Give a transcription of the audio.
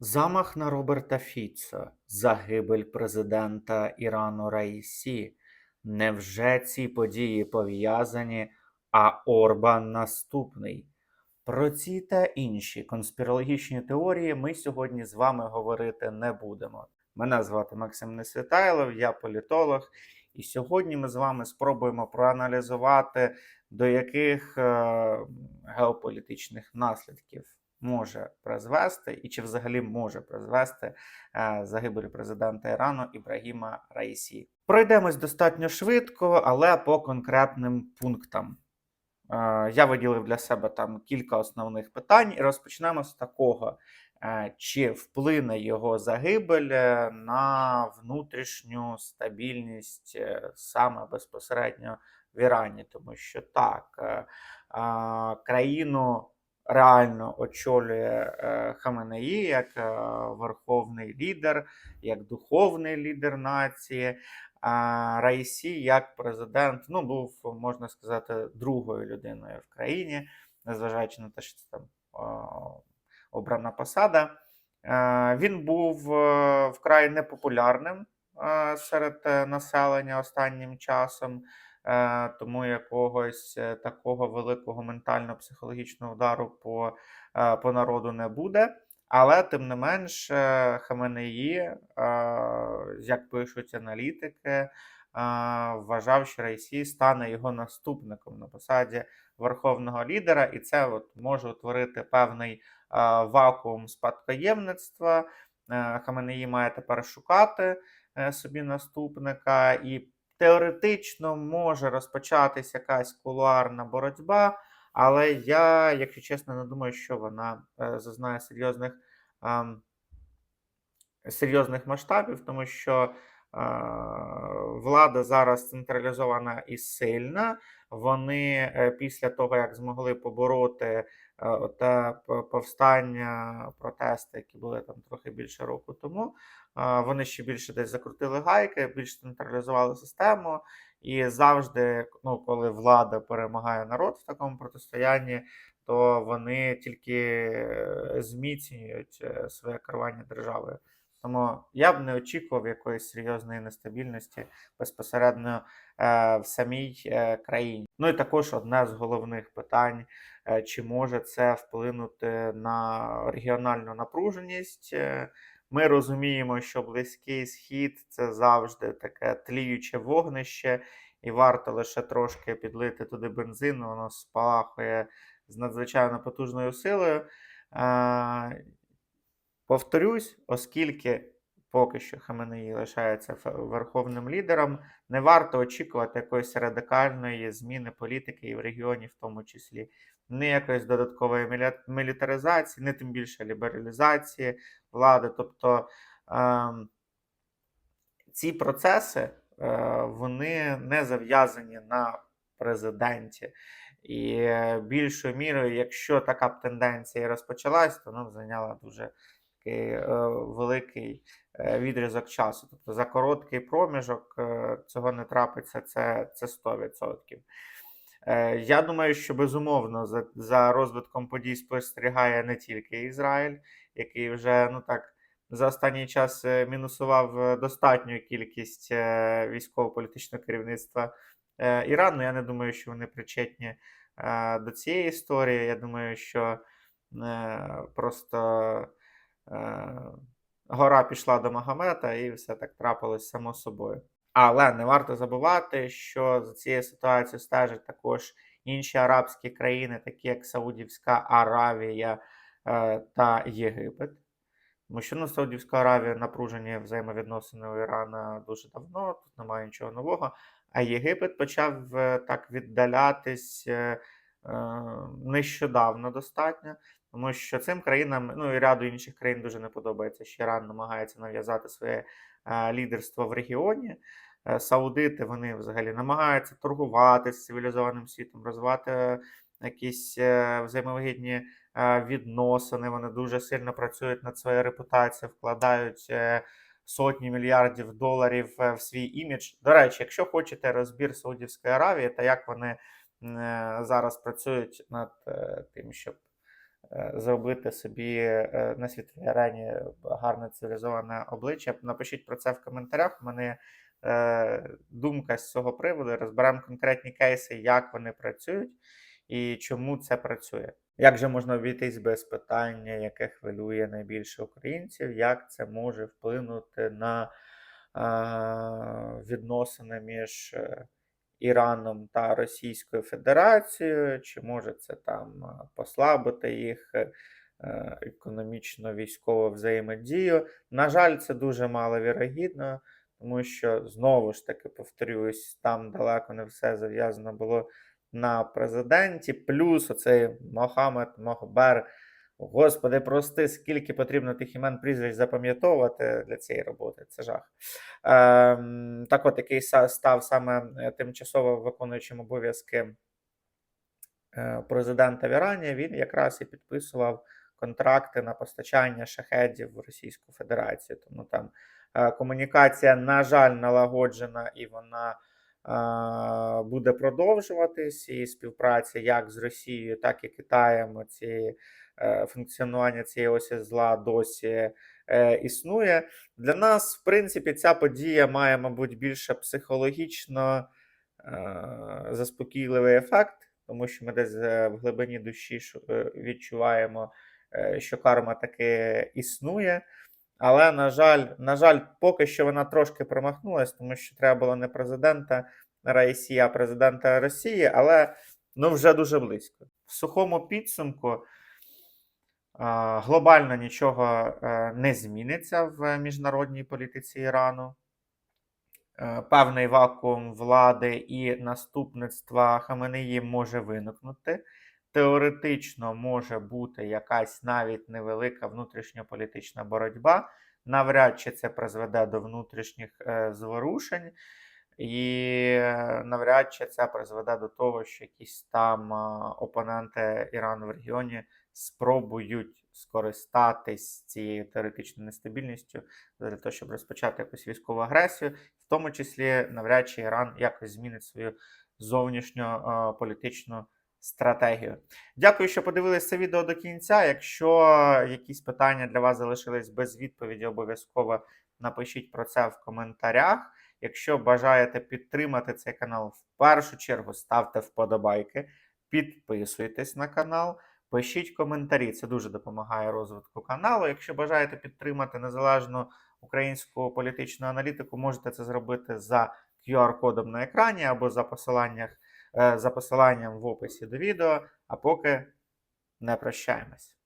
Замах на Роберта Фіцо, загибель президента Ірану Раїсі. Невже ці події пов'язані, а Орбан наступний? Про ці та інші конспірологічні теорії ми сьогодні з вами говорити не будемо. Мене звати Максим Несвітайлов, я політолог, і сьогодні ми з вами спробуємо проаналізувати, до яких е, геополітичних наслідків може призвести, і чи взагалі може призвести е, загибель президента Ірану Ібрагіма Раїсі. Пройдемось достатньо швидко, але по конкретним пунктам. Е, Я виділив для себе там кілька основних питань, і розпочнемо з такого: Е, чи вплине його загибель на внутрішню стабільність саме безпосередньо в Ірані, тому що так, країну реально очолює е, Хаменеї як е, верховний лідер, як духовний лідер нації. А Раїсі як президент ну, був, можна сказати, другою людиною в країні, незважаючи на те, що це там обрана посада. Е, Він був е, вкрай непопулярним е, серед е, населення останнім часом, е, тому якогось е, такого великого ментально-психологічного удару по, е, по народу не буде. Але тим не менш, е, Хаменеї, е, як пишуть аналітики, е, вважав, що Райсі стане його наступником на посаді верховного лідера, і це от може утворити певний е, вакуум спадкоємництва. Е, Хаменеї має тепер шукати е, собі наступника, і теоретично може розпочатися якась кулуарна боротьба. Але я, якщо чесно, не думаю, що вона е, зазнає серйозних, серйозних масштабів, тому що е, влада зараз централізована і сильна. Вони е, після того, як змогли побороти те повстання, протести, які були там трохи більше року тому, е, вони ще більше десь закрутили гайки, більш централізували систему. І завжди, ну, коли влада перемагає народ в такому протистоянні, то вони тільки е, зміцнюють е, своє керування державою. Тому я б не очікував якоїсь серйозної нестабільності безпосередньо е, в самій е, країні. Ну і також одне з головних питань: е, чи може це вплинути на регіональну напруженість? Е, Ми розуміємо, що Близький Схід це завжди таке тліюче вогнище, і варто лише трошки підлити туди бензину, воно спалахує з надзвичайно потужною силою. Е, Повторюсь, оскільки поки що Хаменеї лишається верховним лідером, не варто очікувати якоїсь радикальної зміни політики і в регіоні, в тому числі, не якоїсь додаткової мілітаризації, не тим більше лібералізації влади. Тобто ем, ці процеси е, вони не зав'язані на президенті. І е, більшою мірою, якщо така б тенденція і розпочалась, то вона зайняла дуже е, великий е, відрізок часу. Тобто за короткий проміжок е, цього не трапиться, це, це 100%. Е, Я думаю, що безумовно за, за розвитком подій спостерігає не тільки Ізраїль, який вже ну так за останній час мінусував достатню кількість військово-політичного керівництва Ірану. Я не думаю, що вони причетні до цієї історії. Я думаю, що просто гора пішла до Магомета, і все так трапилось само собою. Але не варто забувати, що за цією ситуацією стежать також інші арабські країни, такі як Саудівська Аравія е, та Єгипет. Тому що ну, Саудівська Аравія напружені взаємовідносини у Ірана дуже давно, тут немає нічого нового. А Єгипет почав е, так віддалятись е, е, нещодавно достатньо, тому що цим країнам, ну і ряду інших країн дуже не подобається, що Іран намагається нав'язати своє е, лідерство в регіоні. Е, Саудити вони взагалі намагаються торгувати з цивілізованим світом, розвивати якісь е, взаємовигідні відносини. Вони дуже сильно працюють над своєю репутацією, вкладають сотні мільярдів доларів в свій імідж. До речі, якщо хочете розбір Саудівської Аравії та як вони зараз працюють над тим, щоб зробити собі е, на світовій арені гарне цивілізоване обличчя. Напишіть про це в коментарях. У мене е, думка з цього приводу. Розберемо конкретні кейси, як вони працюють і чому це працює. Як же можна обійтись без питання, яке хвилює найбільше українців, як це може вплинути на відносини між е, Іраном та Російською Федерацією, чи може це там послабити їх е, е, економічно військову взаємодію? На жаль, це дуже маловірогідно, тому що знову ж таки повторюсь, там далеко не все зав'язано було на президенті, плюс оцей Мохамед Мохбер. Господи, прости, скільки потрібно тих імен прізвищ запам'ятовувати для цієї роботи. Це жах. Ем, так от, який став саме е, тимчасово виконуючим обов'язки е, президента в Ірані, він якраз і підписував контракти на постачання шахедів в Російську Федерацію. Тому там е, комунікація, на жаль, налагоджена і вона буде продовжуватись, і співпраця як з Росією, так і Китаєм. Ці, е, функціонування цієї осі зла досі е, існує. Для нас, в принципі, ця подія має, мабуть, більше психологічно е, заспокійливий ефект, тому що ми десь е, в глибині душі е, відчуваємо, е, що карма таки існує. Але, на жаль, на жаль, поки що вона трошки промахнулась, тому що треба було не президента Раїсі, а президента Росії, але ну вже дуже близько. В сухому підсумку глобально нічого е, не зміниться в міжнародній політиці Ірану. Е, Певний вакуум влади і наступництва Хаменеї може виникнути. Теоретично може бути якась навіть невелика внутрішньополітична боротьба. Навряд чи це призведе до внутрішніх е, зворушень, і навряд чи це призведе до того, що якісь там опоненти Ірану в регіоні спробують скористатись цією теоретичною нестабільністю для того, щоб розпочати якусь військову агресію, в тому числі навряд чи Іран якось змінить свою зовнішню політичну стратегію. Дякую, що подивилися це відео до кінця. Якщо якісь питання для вас залишились без відповіді, обов'язково напишіть про це в коментарях. Якщо бажаєте підтримати цей канал, в першу чергу ставте вподобайки, підписуйтесь на канал. Пишіть коментарі, це дуже допомагає розвитку каналу. Якщо бажаєте підтримати незалежну українську політичну аналітику, можете це зробити за QR-кодом на екрані або за, посиланнях, е, за посиланням в описі до відео. А поки не прощаємось.